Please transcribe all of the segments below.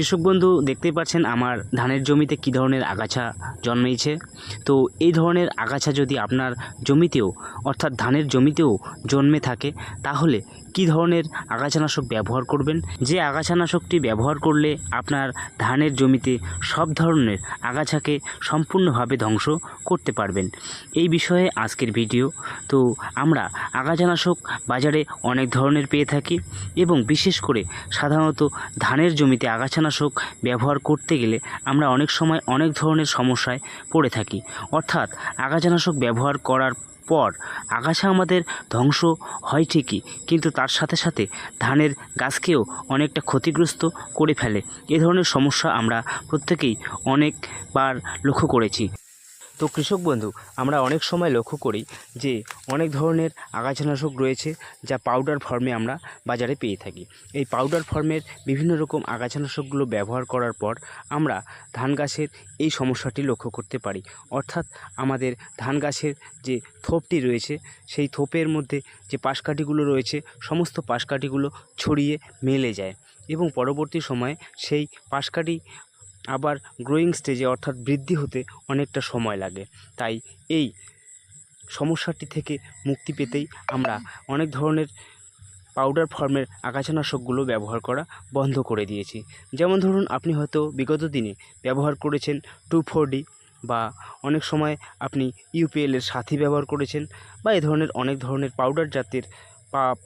কৃষক বন্ধু, দেখতেই পাচ্ছেন আমার ধানের জমিতে কি ধরনের আগাছা জন্মেছে। তো এই ধরনের আগাছা যদি আপনার জমিতেও, অর্থাৎ ধানের জমিতেও জন্মে থাকে, তাহলে কী ধরনের আগাছানাশক ব্যবহার করবেন? যে আগাছানাশকটি ব্যবহার করলে আপনার ধানের জমিতে সব ধরনের আগাছাকে সম্পূর্ণভাবে ধ্বংস করতে পারবেন। এই বিষয়ে আজকের ভিডিও। তো আমরা আগাছানাশক বাজারে অনেক ধরনের পেয়ে থাকি এবং বিশেষ করে সাধারণত ধানের জমিতে আগাছানাশক ব্যবহার করতে গেলে আমরা অনেক সময় অনেক ধরনের সমস্যায় পড়ে থাকি। অর্থাৎ আগাছানাশক ব্যবহার করার পর আগাছা আমাদের ধ্বংস হয় ঠিকই, কিন্তু তার সাথে সাথে ধানের গাছকেও অনেকটা ক্ষতিগ্রস্ত করে ফেলে। এ ধরনের সমস্যা আমরা প্রত্যেকেই অনেকবার লক্ষ্য করেছি। তো কৃষক বন্ধু, আমরা অনেক সময় লক্ষ্য করি যে অনেক ধরনের আগাছানাশক রয়েছে যা পাউডার ফর্মে আমরা বাজারে পেয়ে থাকি। এই পাউডার ফর্মের বিভিন্ন রকম আগাছানাশকগুলো ব্যবহার করার পর আমরা ধান গাছের এই সমস্যাটি লক্ষ্য করতে পারি। অর্থাৎ আমাদের ধান গাছের যে থোপটি রয়েছে, সেই থোপের মধ্যে যে পাশকাঠিগুলো রয়েছে, সমস্ত পাশকাঠিগুলো ছড়িয়ে মেলে যায় এবং পরবর্তী সময়ে সেই পাশকাঠি আবার গ্রোয়িং স্টেজে অর্থাৎ বৃদ্ধি হতে অনেকটা সময় লাগে। তাই এই সমস্যাটি থেকে মুক্তি পেতেই আমরা অনেক ধরনের পাউডার ফর্মের আগাছানাশকগুলো ব্যবহার করা বন্ধ করে দিয়েছি। যেমন ধরুন, আপনি হয়তো বিগত দিনে ব্যবহার করেছেন টু ফোর ডি বা অনেক সময় আপনি ইউপিএলের সাথী ব্যবহার করেছেন বা এ ধরনের অনেক ধরনের পাউডার জাতের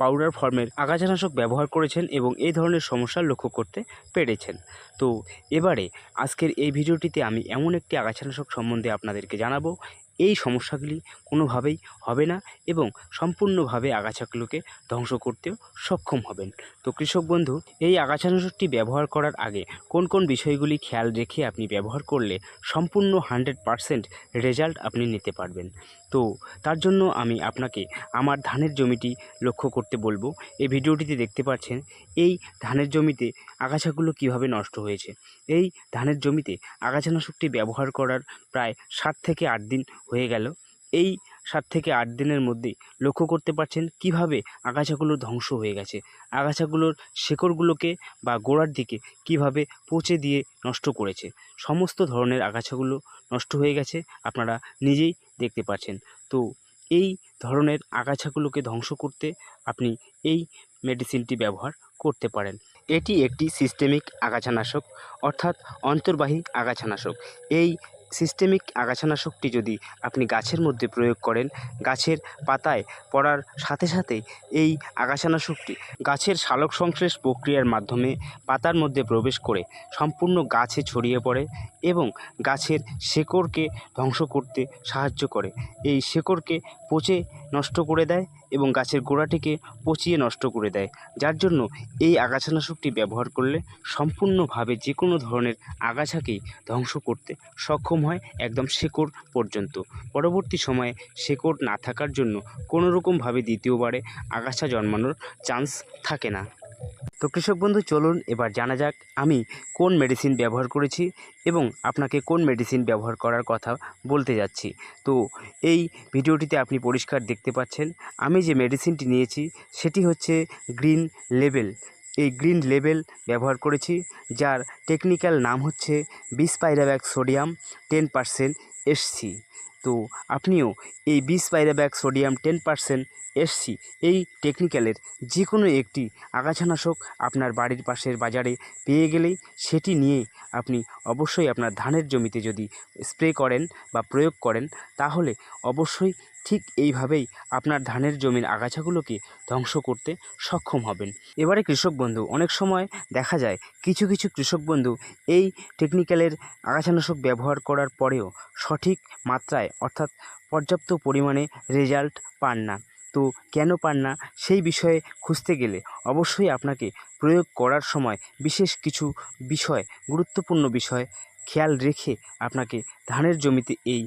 পাউডার ফর্মের আগাছানাশক ব্যবহার করেছেন এবং এই ধরনের সমস্যা লক্ষ্য করতে পেরেছেন। তো এবারে আজকের এই ভিডিওটিতে আমি এমন একটি আগাছানাশক সম্বন্ধে আপনাদেরকে জানাব। এই সমস্যাগুলি কোনোভাবেই হবে না এবং সম্পূর্ণভাবে আগাছাগুলোকে ধ্বংস করতেও সক্ষম হবেন। তো কৃষক বন্ধু, এই আগাছানাশকটি ব্যবহার করার আগে কোন কোন বিষয়গুলি খেয়াল রেখে আপনি ব্যবহার করলে সম্পূর্ণ হান্ড্রেড পারসেন্ট রেজাল্ট আপনি নিতে পারবেন? তো তার জন্য আমি আপনাকে আমার ধানের জমিটি লক্ষ্য করতে বলব। এই ভিডিওটিতে দেখতে পাচ্ছেন, এই ধানের জমিতে আগাছাগুলো কীভাবে নষ্ট হয়েছে। এই ধানের জমিতে আগাছানাশকটি ব্যবহার করার প্রায় সাত থেকে আট দিন হয়ে গেল। এই সাত থেকে আট দিনের মধ্যে লক্ষ্য করতে পারছেন কীভাবে আগাছাগুলো ধ্বংস হয়ে গেছে। আগাছাগুলোর শেকড়গুলোকে বা গোড়ার দিকে কীভাবে পচে দিয়ে নষ্ট করেছে। সমস্ত ধরনের আগাছাগুলো নষ্ট হয়ে গেছে। আপনারা নিজেই দেখতে পাচ্ছেন। তো এই ধরনের আগাছাগুলোকে ধ্বংস করতে আপনি এই মেডিসিনটি ব্যবহার করতে পারেন। এটি একটি সিস্টেমিক আগাছানাশক, অর্থাৎ অন্তর্বাহী আগাছানাশক। এই সিস্টেমিক আগাছানাশকটি যদি আপনি গাছের মধ্যে প্রয়োগ করেন, গাছের পাতায় পড়ার সাথে সাথে এই আগাছানাশকটি গাছের সালোক সংশ্লেষ প্রক্রিয়ার মাধ্যমে পাতার মধ্যে প্রবেশ করে সম্পূর্ণ গাছে ছড়িয়ে পড়ে এবং গাছের শেকড়কে ধ্বংস করতে সাহায্য করে। এই শেকড়কে পচে নষ্ট করে দেয় এবং গাছের গোড়াটিকে পচিয়ে নষ্ট করে দেয়, যার জন্য এই আগাছানাশকটি ব্যবহার করলে সম্পূর্ণভাবে যে কোনো ধরনের আগাছাকেই ধ্বংস করতে সক্ষম হয় একদম শেকড় পর্যন্ত। পরবর্তী সময়ে শেকড় না থাকার জন্য কোনোরকমভাবে দ্বিতীয়বারে আগাছা জন্মানোর চান্স থাকে না। তো কৃষক বন্ধু, চলুন এবার জানা যাক আমি কোন মেডিসিন ব্যবহার করেছি এবং আপনাকে কোন মেডিসিন ব্যবহার করার কথা বলতে যাচ্ছি। তো এই ভিডিওটিতে আপনি পরিষ্কার দেখতে পাচ্ছেন, আমি যে মেডিসিনটি নিয়েছি সেটি হচ্ছে গ্রিন লেবেল এই গ্রিন লেবেল ব্যবহার করেছি, যার টেকনিক্যাল নাম হচ্ছে bispyribac sodium ten percent SC তো আপনিও এই bispyribac sodium ten percent SC এই টেকনিক্যালের যে কোনো একটি আগাছানাশক আপনার বাড়ির পাশের বাজারে পেয়ে গেলেই সেটি নিয়ে আপনি অবশ্যই আপনার ধানের জমিতে যদি স্প্রে করেন বা প্রয়োগ করেন, তাহলে অবশ্যই ঠিক এইভাবেই আপনার ধানের জমির আগাছাগুলোকে ধ্বংস করতে সক্ষম হবেন। এবারে কৃষক বন্ধু, অনেক সময় দেখা যায় কিছু কিছু কৃষক বন্ধু এই টেকনিক্যালের আগাছানাশক ব্যবহার করার পরেও সঠিক মাত্রায় অর্থাৎ পর্যাপ্ত পরিমাণে রেজাল্ট পান না। তো কেন পান না সেই বিষয়ে খুঁজতে গেলে অবশ্যই আপনাকে প্রয়োগ করার সময় বিশেষ কিছু বিষয়, গুরুত্বপূর্ণ বিষয় খেয়াল রেখে আপনাকে ধানের জমিতে এই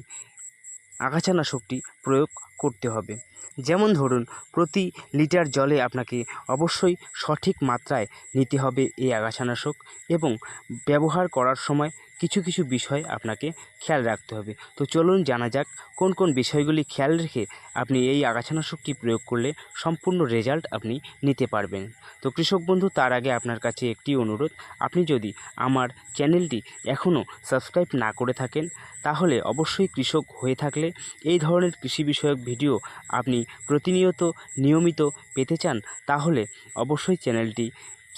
আগাছানাশকটি প্রয়োগ করতে হবে। যেমন ধরুন, প্রতি লিটার জলে আপনাকে অবশ্যই সঠিক মাত্রায় নিতে হবে এই আগাছানাশক এবং ব্যবহার করার সময় কিছু কিছু বিষয় আপনাকে খেয়াল রাখতে হবে। তো চলুন জানা যাক, কোন কোন বিষয়গুলি খেয়াল রেখে আপনি এই আগাছানাশকটি প্রয়োগ করলে সম্পূর্ণ রেজাল্ট আপনি নিতে পারবেন। তো কৃষক বন্ধু, তার আগে আপনার কাছে একটি অনুরোধ, আপনি যদি আমার চ্যানেলটি এখনও সাবস্ক্রাইব না করে থাকেন, তাহলে অবশ্যই কৃষক হয়ে থাকলে এই ধরনের কৃষি বিষয়ক ভিডিও আপনি প্রতিনিয়ত নিয়মিত পেতে চান, তাহলে অবশ্যই চ্যানেলটি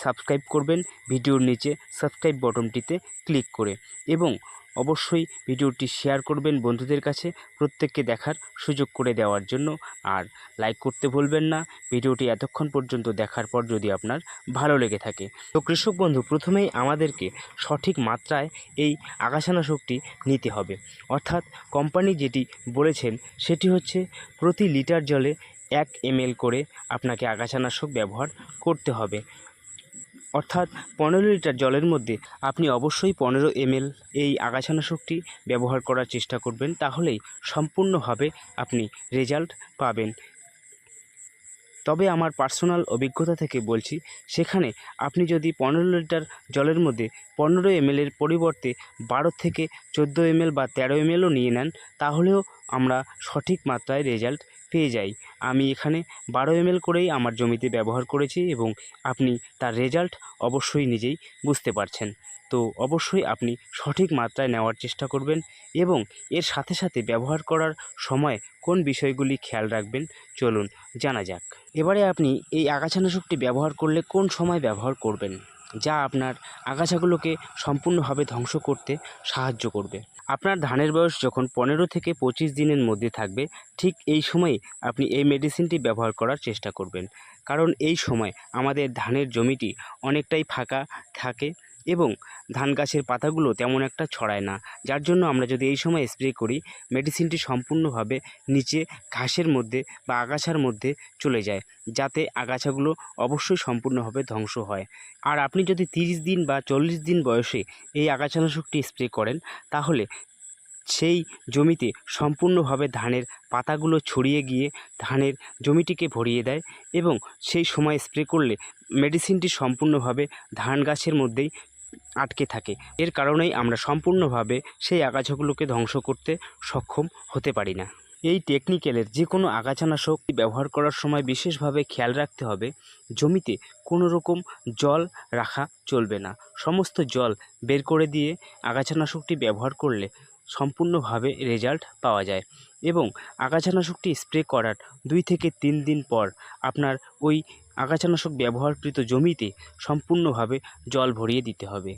সাবস্ক্রাইব করবেন, ভিডিওর নিচে সাবস্ক্রাইব বটনটিতে ক্লিক করে এবং অবশ্যই ভিডিওটি শেয়ার করবেন বন্ধুদের কাছে প্রত্যেককে দেখার সুযোগ করে দেওয়ার জন্য। আর লাইক করতে ভুলবেন না। ভিডিওটি এতক্ষণ পর্যন্ত দেখার পর যদি আপনার ভালো লেগে থাকে। তো কৃষক বন্ধু, প্রথমেই আমাদেরকে সঠিক মাত্রায় এই আগাছানাশকটি নিতে হবে। অর্থাৎ কোম্পানি যেটি বলেছেন, সেটি হচ্ছে প্রতি লিটার জলে এক এমএল করে আপনাকে আগাছানাশক ব্যবহার করতে হবে। অর্থাৎ পনেরো লিটার জলের মধ্যে আপনি অবশ্যই পনেরো এমএল এই আগাছানাশকটি ব্যবহার করার চেষ্টা করবেন, তাহলেই সম্পূর্ণভাবে আপনি রেজাল্ট পাবেন। তবে আমার পার্সোনাল অভিজ্ঞতা থেকে বলছি, সেখানে আপনি যদি পনেরো লিটার জলের মধ্যে পনেরো এমএলের পরিবর্তে বারো থেকে চোদ্দ এমএল বা তেরো এমএলও নিয়ে নেন, তাহলেও আমরা সঠিক মাত্রায় রেজাল্ট পেয়ে যাই। আমি এখানে বারো এমএল করেই আমার জমিতে ব্যবহার করেছি এবং আপনি তার রেজাল্ট অবশ্যই নিজেই বুঝতে পারছেন। তো অবশ্যই আপনি সঠিক মাত্রায় নেওয়ার চেষ্টা করবেন এবং এর সাথে সাথে ব্যবহার করার সময় কোন বিষয়গুলি খেয়াল রাখবেন চলুন জানা যাক। এবারে আপনি এই আগাছানাশকটি ব্যবহার করলে কোন সময় ব্যবহার করবেন? যা আপনার আগাছাগুলোকে সম্পূর্ণভাবে ধ্বংস করতে সাহায্য করবে। আপনার ধানের বয়স যখন পনেরো থেকে পঁচিশ দিনের মধ্যে থাকবে, ঠিক এই সময় আপনি এই মেডিসিনটি ব্যবহার করার চেষ্টা করবেন। কারণ এই সময় আমাদের ধানের জমিটি অনেকটাই ফাঁকা থাকে এবং ধান গাছের পাতাগুলো তেমন একটা ছড়ায় না। যার জন্য আমরা যদি এই সময় স্প্রে করি মেডিসিনটি সম্পূর্ণভাবে নিচে ঘাসের মধ্যে বা আগাছার মধ্যে চলে যায়, যাতে আগাছাগুলো অবশ্যই সম্পূর্ণভাবে ধ্বংস হয়। আর আপনি যদি তিরিশ দিন বা চল্লিশ দিন বয়সে এই আগাছানাশকটি স্প্রে করেন, তাহলে সেই জমিতে সম্পূর্ণভাবে ধানের পাতাগুলো ছড়িয়ে গিয়ে ধানের জমিটিকে ভরিয়ে দেয় এবং সেই সময় স্প্রে করলে মেডিসিনটি সম্পূর্ণভাবে ধান গাছের মধ্যেই আটকে থাকে। এর কারণেই আমরা সম্পূর্ণভাবে সেই আগাছাগুলোকে ধ্বংস করতে সক্ষম হতে পারি না। এই টেকনিক্যালের যে কোনো আগাছানাশক ব্যবহার করার সময় বিশেষভাবে খেয়াল রাখতে হবে, জমিতে কোনো রকম জল রাখা চলবে না। সমস্ত জল বের করে দিয়ে আগাছানাশকটি ব্যবহার করলে সম্পূর্ণভাবে রেজাল্ট পাওয়া যায় এবং আগাছানাশকটি স্প্রে করার দুই থেকে তিন দিন পর আপনার ওই আগাছানাশক ব্যবহারকৃত জমিতে সম্পূর্ণভাবে জল ভরিয়ে দিতে হবে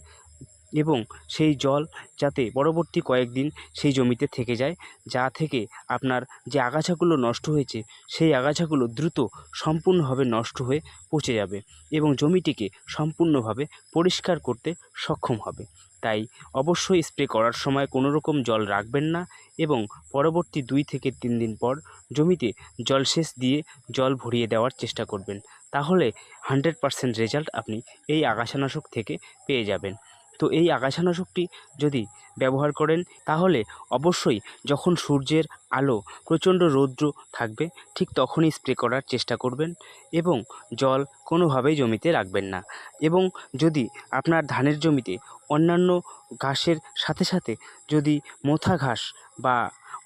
এবং সেই জল যাতে পরবর্তী কয়েকদিন সেই জমিতে থেকে যায়, যা থেকে আপনার যে আগাছাগুলো নষ্ট হয়েছে, সেই আগাছাগুলো দ্রুত সম্পূর্ণভাবে নষ্ট হয়ে পচে যাবে এবং জমিটিকে সম্পূর্ণভাবে পরিষ্কার করতে সক্ষম হবে। তাই অবশ্যই স্প্রে করার সময় কোনো রকম জল রাখবেন না এবং পরবর্তী দুই থেকে তিন দিন পর জমিতে জলসেচ দিয়ে জল ভরিয়ে দেওয়ার চেষ্টা করবেন। তাহলে হান্ড্রেড পারসেন্ট রেজাল্ট আপনি এই আগাছানাশক থেকে পেয়ে যাবেন। তো এই আগাছানাশকটি যদি ব্যবহার করেন, তাহলে অবশ্যই যখন সূর্যের আলো প্রচণ্ড রৌদ্র থাকবে, ঠিক তখনই স্প্রে করার চেষ্টা করবেন এবং জল কোনোভাবেই জমিতে রাখবেন না। এবং যদি আপনার ধানের জমিতে অন্যান্য ঘাসের সাথে সাথে যদি মোথা ঘাস বা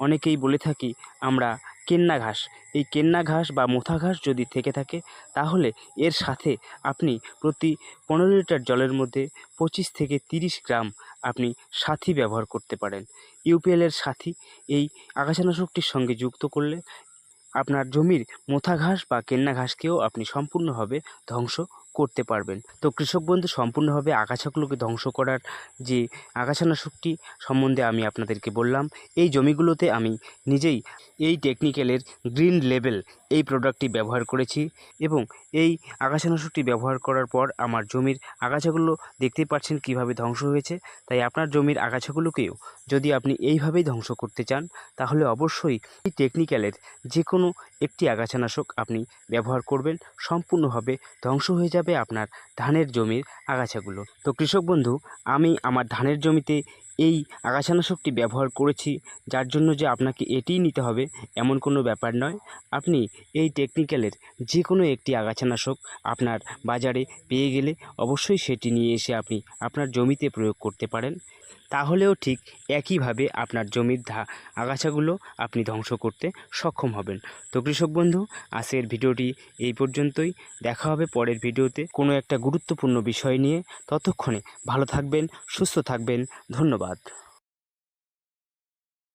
অনেকেই বলে থাকি, আমরা কেন্না ঘাস। এই কেন্না ঘাস বা মোথা ঘাস যদি থেকে থাকে, তাহলে এর সাথে আপনি প্রতি পনেরো লিটার জলের মধ্যে পঁচিশ থেকে তিরিশ গ্রাম আপনি সাথী ব্যবহার করতে পারেন। ইউপিএলের সাথী এই আগাছানাশকটির সঙ্গে যুক্ত করলে আপনার জমির মোথা ঘাস বা কেন্না ঘাসকেও আপনি সম্পূর্ণভাবে ধ্বংস করতে পারবেন। তো কৃষক বন্ধু, সম্পূর্ণভাবে আগাছাগুলোকে ধ্বংস করার যে আগাছানাশকটি সম্বন্ধে আমি আপনাদেরকে বললাম, এই জমিগুলোতে আমি নিজেই এই টেকনিক্যালের গ্রিন লেভেল এই প্রোডাক্টটি ব্যবহার করেছি এবং এই আগাছানাশকটি ব্যবহার করার পর আমার জমির আগাছাগুলো দেখতেই পাচ্ছেন কীভাবে ধ্বংস হয়েছে। তাই আপনার জমির আগাছাগুলোকেও যদি আপনি এইভাবেই ধ্বংস করতে চান, তাহলে অবশ্যই এই টেকনিক্যালের যে কোনো একটি আগাছানাশক আপনি ব্যবহার করবেন, সম্পূর্ণভাবে ধ্বংস হয়ে যাবে আপনার ধানের জমির আগাছাগুলো। তো কৃষক বন্ধু, আমি আমার ধানের জমিতে এই আগাছানাশকটি ব্যবহার করেছি, যার জন্য যে আপনাকে এটিই নিতে হবে, এমন কোনো ব্যাপার নয়। আপনি এই টেকনিক্যালের যে কোনো একটি আগাছানাশক আপনার বাজারে পেয়ে গেলে অবশ্যই সেটি নিয়ে এসে আপনি আপনার জমিতে প্রয়োগ করতে পারেন। তাহলেও ঠিক একইভাবে আপনার জমির ধা, আগাছাগুলো আপনি ধ্বংস করতে সক্ষম হবেন। তো কৃষক বন্ধু, আজকের ভিডিওটি এই পর্যন্তই। দেখা হবে পরের ভিডিওতে কোনো একটা গুরুত্বপূর্ণ বিষয় নিয়ে। ততক্ষণে ভালো থাকবেন, সুস্থ থাকবেন। ধন্যবাদ। بات۔